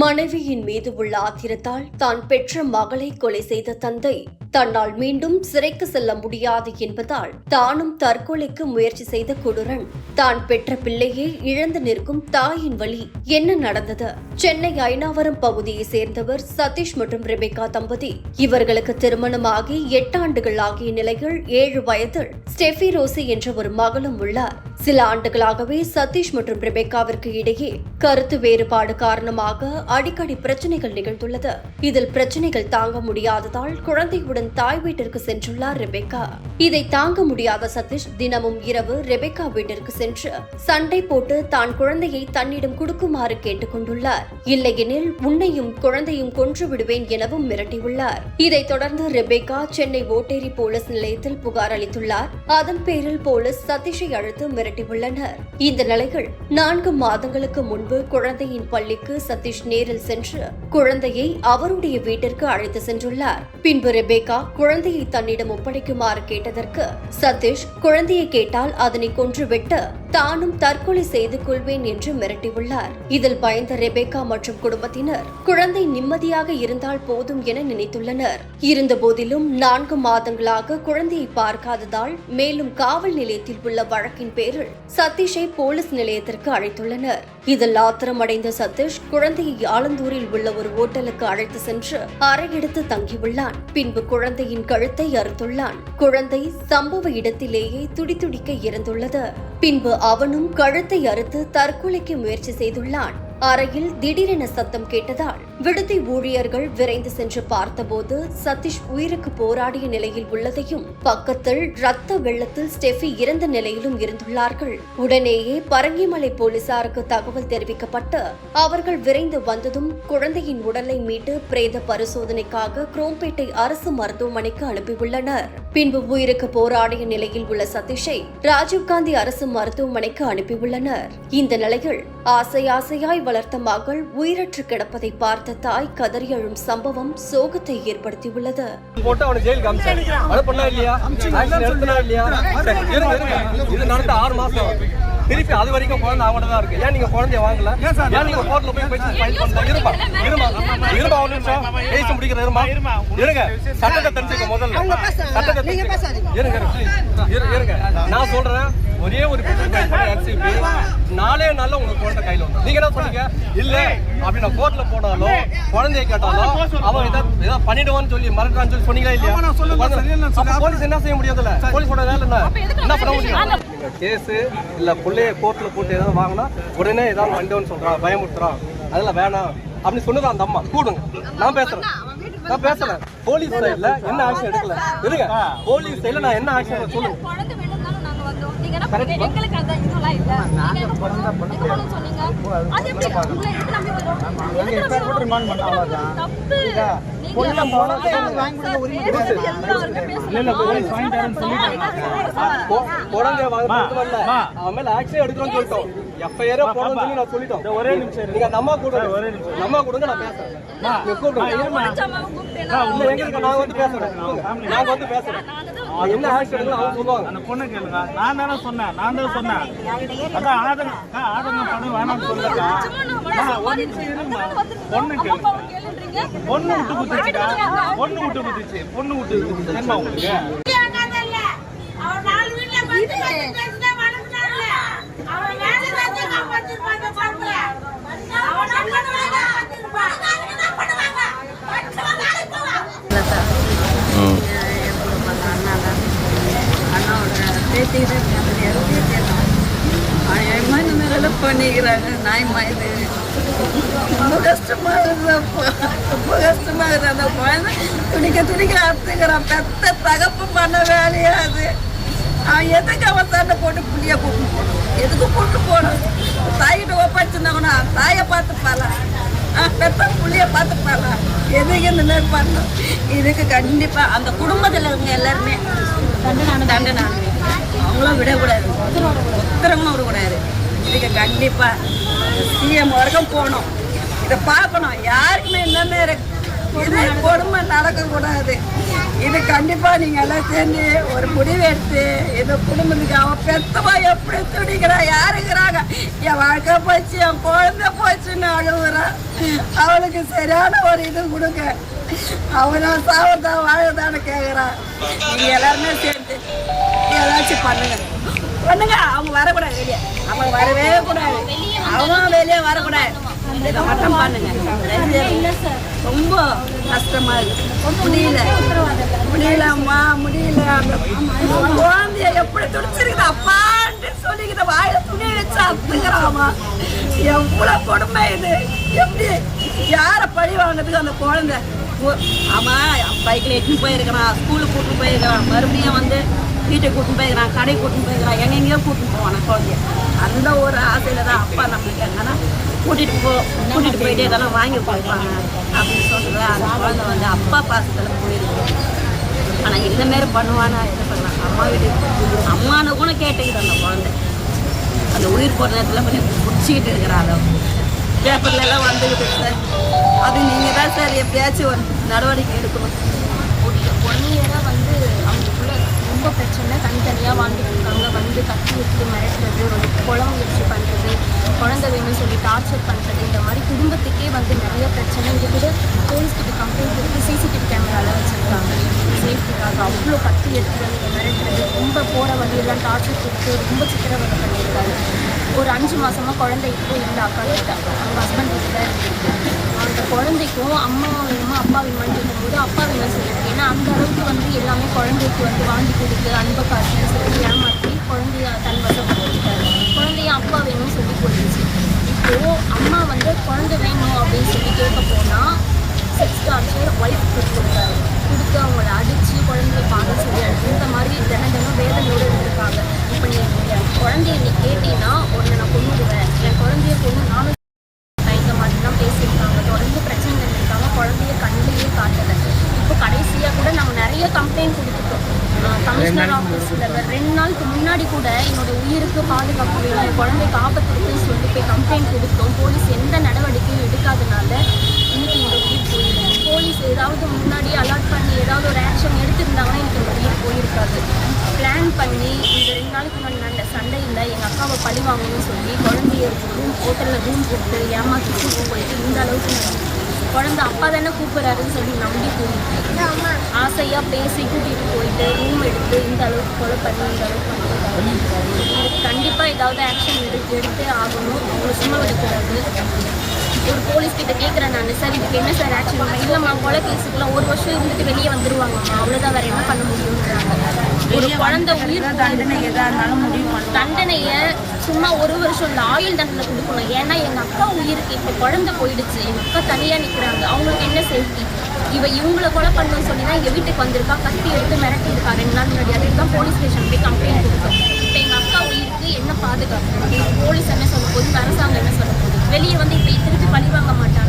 மனைவியின் மீது உள்ள ஆத்திரத்தால் தான் பெற்ற மகளை கொலை செய்த தந்தை தன்னால் மீண்டும் சிறைக்கு செல்ல முடியாது என்பதால் தானும் தற்கொலைக்கு முயற்சி செய்த குடுரன். தான் பெற்ற பிள்ளையே இழந்து நிற்கும் தாயின் வழி என்ன நடந்தது? சென்னை ஐனாவரம் பகுதியை சேர்ந்தவர் சதீஷ் மற்றும் ரெபேகா தம்பதி. இவர்களுக்கு திருமணமாகி எட்டு ஆண்டுகள் ஆகிய நிலையில் ஏழு வயதில் ஸ்டெஃபி ரோசி என்ற ஒரு மகளும் உள்ளார். சில ஆண்டுகளாகவே சதீஷ் மற்றும் ரெபேக்காவிற்கு இடையே கருத்து வேறுபாடு காரணமாக அடிக்கடி பிரச்சனைகள் நிகழ்ந்துள்ளது. இதில் பிரச்சனைகள் தாங்க முடியாததால் குழந்தையுடன் தாய் வீட்டிற்கு சென்றுள்ளார் ரெபேக்கா. இதை தாங்க முடியாத சதீஷ் தினமும் இரவு ரெபேக்கா வீட்டிற்கு சென்று சண்டை போட்டு தான் குழந்தையை தன்னிடம் கொடுக்குமாறு கேட்டுக்கொண்டுள்ளார் இல்லையெனில் உன்னையும் குழந்தையும் கொன்று விடுவேன் எனவும் மிரட்டியுள்ளார். இதைத் தொடர்ந்து ரெபேக்கா சென்னை ஓட்டேரி போலீஸ் நிலையத்தில் புகார் அளித்துள்ளார். அதன் பேரில் போலீஸ் சதீஷை அழைத்து திரட்டியுள்ளனர் இந்த நிலையில் நான்கு மாதங்களுக்கு முன்பு குழந்தையின் பள்ளிக்கு சதீஷ் நேரில் சென்று குழந்தையை அவருடைய வீட்டிற்கு அழைத்து சென்றுள்ளார். பின்பு ரெபேகா குழந்தையை தன்னிடம் ஒப்படைக்குமாறு கேட்டதற்கு சதீஷ் குழந்தையை கேட்டால் அதனை கொன்றுவிட்டு தானும் தற்கொலை செய்து கொள்வேன் என்று மிரட்டியுள்ளார். இதில் பயந்த ரெபேக்கா மற்றும் குடும்பத்தினர் குழந்தை நிம்மதியாக இருந்தால் போதும் என நினைத்துள்ளனர். இருந்தபோதிலும் நான்கு மாதங்களாக குழந்தையை பார்க்காததால் மேலும் காவல் நிலையத்தில் உள்ள வழக்கின் பேரில் சதீஷை போலீஸ் நிலையத்திற்கு அழைத்துள்ளனர். இதில் ஆத்திரமடைந்த சதீஷ் குழந்தையை ஆலந்தூரில் உள்ள ஒரு ஓட்டலுக்கு அழைத்து சென்று அறையெடுத்து தங்கியுள்ளான். பின்பு குழந்தையின் கழுத்தை அறுத்துள்ளான். குழந்தை சம்பவ இடத்திலேயே துடிதுடிக்க இறந்துள்ளது பின்பு அவனும் கழுத்தை அறுத்து தற்கொலைக்கு முயற்சி செய்துள்ளான். அறையில் திடீரென சத்தம் கேட்டதால் விடுதி ஊழியர்கள் விரைந்து சென்று பார்த்தபோது சதீஷ் உயிருக்கு போராடிய நிலையில் உள்ளதையும் பக்கத்தில் ரத்த வெள்ளத்தில் ஸ்டெஃபி இறந்த நிலையிலும் இருந்துள்ளார்கள். உடனேயே பரங்கிமலை போலீசாருக்கு தகவல் தெரிவிக்கப்பட்டு அவர்கள் விரைந்து வந்ததும் குழந்தையின் உடலை மீட்டு பிரேத பரிசோதனைக்காக குரோம்பேட்டை அரசு மருத்துவமனைக்கு அனுப்பியுள்ளனர். பின்பு உயிருக்கு போராடிய நிலையில் உள்ள சதீஷை ராஜீவ்காந்தி அரசு மருத்துவமனைக்கு அனுப்பியுள்ளனர். இந்த நிலையில் ஆசை ஆசையாய் வளர்த்த மகள் உயிரற்று கிடப்பதை பார்த்த தாய் கதறி அழும் சம்பவம் சோகத்தை ஏற்படுத்தியுள்ளது. போட்டு திருப்பி அது வரைக்கும் குழந்தை அவங்கள்ட்ட தான் இருக்கு. ஏன் நீங்க குழந்தைய வாங்கல? ஏன் நீங்க கோர்ட்ல போய் போய் ஃபைல் பண்ணல இருமா இருமா இருமா ஒரு நிமிஷம். பேசி முடிக்கிற இருமா. இருங்க. சட்டத்தை தெரிஞ்சுக்க முதல்ல. சட்டத்தை தெரிஞ்சுக்க. இருங்க இருங்க நான் சொல்றேன் ஒரே ஒரு நாலே நாள்ல உங்க குழந்தை கையில வந்து நீங்க என்ன சொன்னீங்க இல்ல அப்படி நான் கோர்ட்ல போனாலும் குழந்தைய கேட்டாலும் அவன் ஏதாவது ஏதாவது பண்ணிடுவான்னு சொல்லி மறக்கிறான்னு சொல்லி சொன்னீங்களா இல்லையா? போலீஸ் என்ன செய்ய முடியாதுல்ல? போலீஸோட வேலை என்ன? என்ன பண்ண முடியும்? கேஸு இல்லை பிள்ளைய கோர்ட்டில் போட்டு ஏதாவது வாங்கினா உடனே ஏதாவது வண்டோன்னு சொல்கிறான் பயமுறுத்துறான் அதெல்லாம் வேணாம். அப்படின்னு சொன்னது அந்த அம்மா. கூடுங்க. நான் பேசுகிறேன் நான் பேசுறேன். போலீஸ் சைடுல என்ன ஆக்ஷன் எடுக்கல? இருங்க. போலீஸ் சைடுல நான் என்ன ஆக்ஷன் சொல்லுங்க. குழந்தை குழந்தைய அவன் மேல ஆக்ஷன் எடுக்கிறோம்னு சொல்லிட்டோம். எஃப்ஐஆர் போடணும்னு சொல்லி நான் சொல்லிட்டோம். ஒரே நிமிஷம் நீங்க அந்த அம்மா கொடுங்க ஒரே நிமிஷம். அம்மா கொடுங்க நான் பேசுறேன். கூப்பிடுங்க. நான் வந்து பேசுறேன். வந்து பேசுறேன். என்ன ஆக்ஷன் எடுக்கணும்? அவங்க சொல்லுவாங்க. அந்த பொண்ணு கேளுங்க. நான் தானே சொன்னேன். நான் தான் சொன்னேன். அதான் படம் வேணாம்னு பொண்ணு விட்டு குத்துச்சுக்கா பொண்ணு விட்டு குத்துச்சு பொண்ணு விட்டு குத்துச்சு தெரியுமா உங்களுக்கு. பண்ணிக்கிறாங்க நாய்மா இது ரொம்ப கஷ்டமாக இருக்குதுப்பா ரொம்ப கஷ்டமாக இருக்குது அந்த குழந்தை துணிக்க துணிக்க அறுத்துக்கிறான் பெத்த தகப்பு பண்ண வேலையா அது அவன் எதுக்கு அவன் சண்டை போட்டு புள்ளிய கூட்டு போகணும் எதுக்கு கூட்டு போகணும் தாயிட்ட ஒப்படைச்சிருந்தாங்கன்னா தாயை பார்த்துப்பாளா பெத்த புள்ளிய பார்த்துப்பாளா எதுக்கு இந்த மாதிரி பண்ணணும் இதுக்கு கண்டிப்பாக அந்த குடும்பத்தில் இருக்க எல்லாருமே தண்டனை தண்டனை அவங்களும் விடக்கூடாது உத்தரமும் விடக்கூடாது இதுக்கு கண்டிப்பாக சிஎம் வரைக்கும் போகணும் இதை பார்க்கணும். யாருக்குமே இந்த மாதிரி இது கொடுமை நடக்கக்கூடாது. இது கண்டிப்பாக நீங்கள் எல்லாம் சேர்ந்து ஒரு முடிவு எடுத்து இந்த குடும்பத்துக்கு அவன் பெத்தவா எப்படி துடிக்கிறா யாருங்கிறாங்க. என் வாழ்க்கை போச்சு என் குழந்தை போச்சுன்னு அழுகுறான் அவளுக்கு சரியான ஒரு இது கொடுங்க. அவனா சாவதா வாழதான்னு கேட்குறான் நீங்கள் எல்லாருமே சேர்ந்து ஏதாச்சும் பண்ணுங்க. பண்ணுங்க. அவங்க வரக்கூடாது வெளியே. அவங்க வரவே கூடாது. அவங்க வெளியே வரக்கூடாது. இதை மட்டும் பண்ணுங்க. ரொம்ப கஷ்டமா இருக்கு. முடியல. முடியல அம்மா முடியல. குழந்தைய எப்படி துடிச்சிருக்குது? அப்பான்ட்டு சொல்லிக்கிட்ட வாயில துணி வச்சு அத்துக்கிறாமா எவ்வளவு கொடுமை இது. எப்படி? யார பழி வாங்கிறதுக்கு அந்த குழந்தை? ஒ- ஆமா பைக்கில் எட்டுன்னு போயிருக்கிறான் ஸ்கூலுக்கு கூட்டிட்டு போயிருக்கிறான் மறுபடியும் வந்து வீட்டை கூட்டிட்டு போயிருக்கிறான் கடை கூட்டிட்டு போயிருக்கிறான் எங்கெங்கேயோ கூட்டிட்டு போவான குழந்தைய. அந்த ஒரு ஆசையில தான் அப்பா நம்மளுக்கு என்னன்னா கூட்டிட்டு போ கூட்டிட்டு போயிட்டு இதெல்லாம் வாங்கி கொடுப்பாங்க. அப்படின்னு சொல்றது அந்த குழந்தை வந்து அப்பா பாசத்துல போயிருக்கு. ஆனா இந்த மாதிரி பண்ணுவானா என்ன பண்ணலாம்? அம்மா வீட்டுக்கு அம்மான கூட கேட்டுக்கிட்டு அந்த குழந்தை. அந்த உயிர் போகிற நேரத்தில் கொஞ்சம் பிடிச்சிக்கிட்டு இருக்கிறாங்க பேப்பர்ல எல்லாம் வந்துக்கிட்டு சார் அது நீங்கள் தான் சார் எப்படியாச்சும் ஒரு நடவடிக்கை எடுக்கணும். ஒன் இயராக வந்து அவங்களுக்குள்ள ரொம்ப பிரச்சனை. தனித்தனியாக வாழ்ந்துட்டு இருக்காங்க. வந்து கத்தி வச்சு மிரட்டுறது ரொம்ப குளம் வச்சு பண்ணுறது குழந்தை வேணும்னு சொல்லி டார்ச்சர் பண்ணுறது இந்த மாதிரி குடும்பத்துக்கே வந்து நிறைய பிரச்சனை இது கூட போலீஸ் கிட்ட கம்ப்ளைண்ட் கொடுத்து சிசிடிவி கேமராவில் வச்சுருக்காங்க. சேஃப்டிக்காக அவ்வளோ கத்தி எடுத்து மிரட்டுறது. ரொம்ப போகிற வழியெல்லாம் டார்ச்சர் கொடுத்து ரொம்ப சித்திரவதை பண்ணியிருக்காரு ஒரு அஞ்சு மாதமாக குழந்தை இப்போ இல்லை அக்கா கிட்ட. அவங்க ஹஸ்பண்ட் கிட்ட இருக்கு. அந்த குழந்தைக்கும் அம்மா வேணுமா அப்பா வேணுமான்னு கேட்கும்போது அப்பா வேணும் சொல்லியிருக்கு ஏன்னா அந்த அளவுக்கு வந்து எல்லாமே குழந்தைக்கு வந்து வாங்கி கொடுத்து அன்பை காட்டுன்னு சொல்லி ஏமாற்றி குழந்தைய தன் வசப்படுத்திட்டாரு குழந்தைய அப்பா வேணும்னு சொல்லி போயிடுச்சு இப்போ அம்மா வந்து குழந்தை வேணும் அப்படின்னு சொல்லி கேட்க போனால் செக்ஸ் டார்ச்சர் ஒய்ஃப் கொடுத்துருக்காரு கொடுத்து அவங்கள அடித்து குழந்தைய பார்க்க சொல்லி இந்த மாதிரி தினம் தினம் வேதனையோடு இருந்திருக்காங்க. இப்போ நீ என் குழந்தைய நீ கேட்டீங்கன்னா உன்னை நான் கொண்டுடுவேன் என் குழந்தைய கொண்டு நானும் இந்த மாதிரிலாம் பேசியிருக்காங்க. தொடர்ந்து பிரச்சனை இருக்காங்க குழந்தைய கண்ணிலேயே காட்டலை. இப்போ கடைசியாக கூட நம்ம நிறைய கம்ப்ளைண்ட் கொடுத்துட்டோம். கமிஷனர் ஆஃபீஸில் ரெண்டு நாளுக்கு முன்னாடி கூட என்னோட உயிருக்கு பாதுகாப்பு வேணும் என் குழந்தைக்கு ஆபத்து இருக்குன்னு போய் கம்ப்ளைண்ட் கொடுத்தோம். போலீஸ் எந்த நடவடிக்கையும் எடுக்காதனால இன்னைக்கு இந்த உயிர் போயிருக்கு போலீஸ் ஏதாவது முன்னாடி அலாட் பண்ணி ஏதாவது ஒரு ஆக்ஷன் எடுத்திருந்தாங்கன்னா எனக்கு இந்த உயிர் போயிருக்காது. பிளான் பண்ணி இந்த ரெண்டு நாளுக்கு முன்னாடி நடந்த சண்டையில் எங்கள் அக்காவை பழி வாங்கணும்னு சொல்லி குழந்தைய ரூம் ஹோட்டலில் ரூம் போட்டு ஏமாற்றிட்டு ரூம் போயிட்டு இந்த அளவுக்கு நடந்துச்சு. குழந்தை அப்பா தானே கூப்பிட்றாருன்னு சொல்லி நம்பி போயிட்டு ஆசையாக பேசி கூட்டிகிட்டு போயிட்டு ரூம் எடுத்து இந்த அளவுக்கு கொலை பண்ணி இந்த அளவுக்கு கண்டிப்பாக ஏதாவது ஆக்ஷன் எடுத்து எடுத்தே ஆகணும். அவங்களை சும்மா விடக்கூடாது ஒரு போலீஸ் கிட்ட கேட்குறேன் நான். சார் இதுக்கு என்ன சார் ஆக்ஷன் இல்லைம்மா கொலை கேஸுக்குலாம் ஒரு வருஷம் இருந்துட்டு வெளியே வந்துருவாங்கம்மா அவ்வளோதான் வேற என்ன பண்ண முடியும்ன்றாங்க ஒரு குழந்தை உயிர் தண்டனை எதாக இருந்தாலும் முடிவு தண்டனையை சும்மா ஒரு வருஷம் இந்த ஆயுள் தண்டனை கொடுக்கணும். ஏன்னா எங்கள் அக்கா உயிருக்கு இப்போ குழந்தை போயிடுச்சு. எங்கள் அக்கா தனியாக நிற்கிறாங்க அவங்களுக்கு என்ன சேஃப்டி இவ இவங்களை கொலை பண்ணணும்னு சொல்லி தான் எங்கள் வீட்டுக்கு வந்திருக்கா? கத்தி எடுத்து மிரட்டி இருக்கா ரெண்டு நாள் முன்னாடி அதுக்கு தான் போலீஸ் ஸ்டேஷன் போய் கம்ப்ளைண்ட் கொடுத்தோம். இப்போ எங்கள் அக்கா உயிருக்கு என்ன பாதுகாப்பு? போலீஸ் என்ன சொல்ல போகுது? அரசாங்கம் என்ன சொல்ல போகுது? வெளியே வந்து இப்போ திருப்பி பழி வாங்க மாட்டாங்க.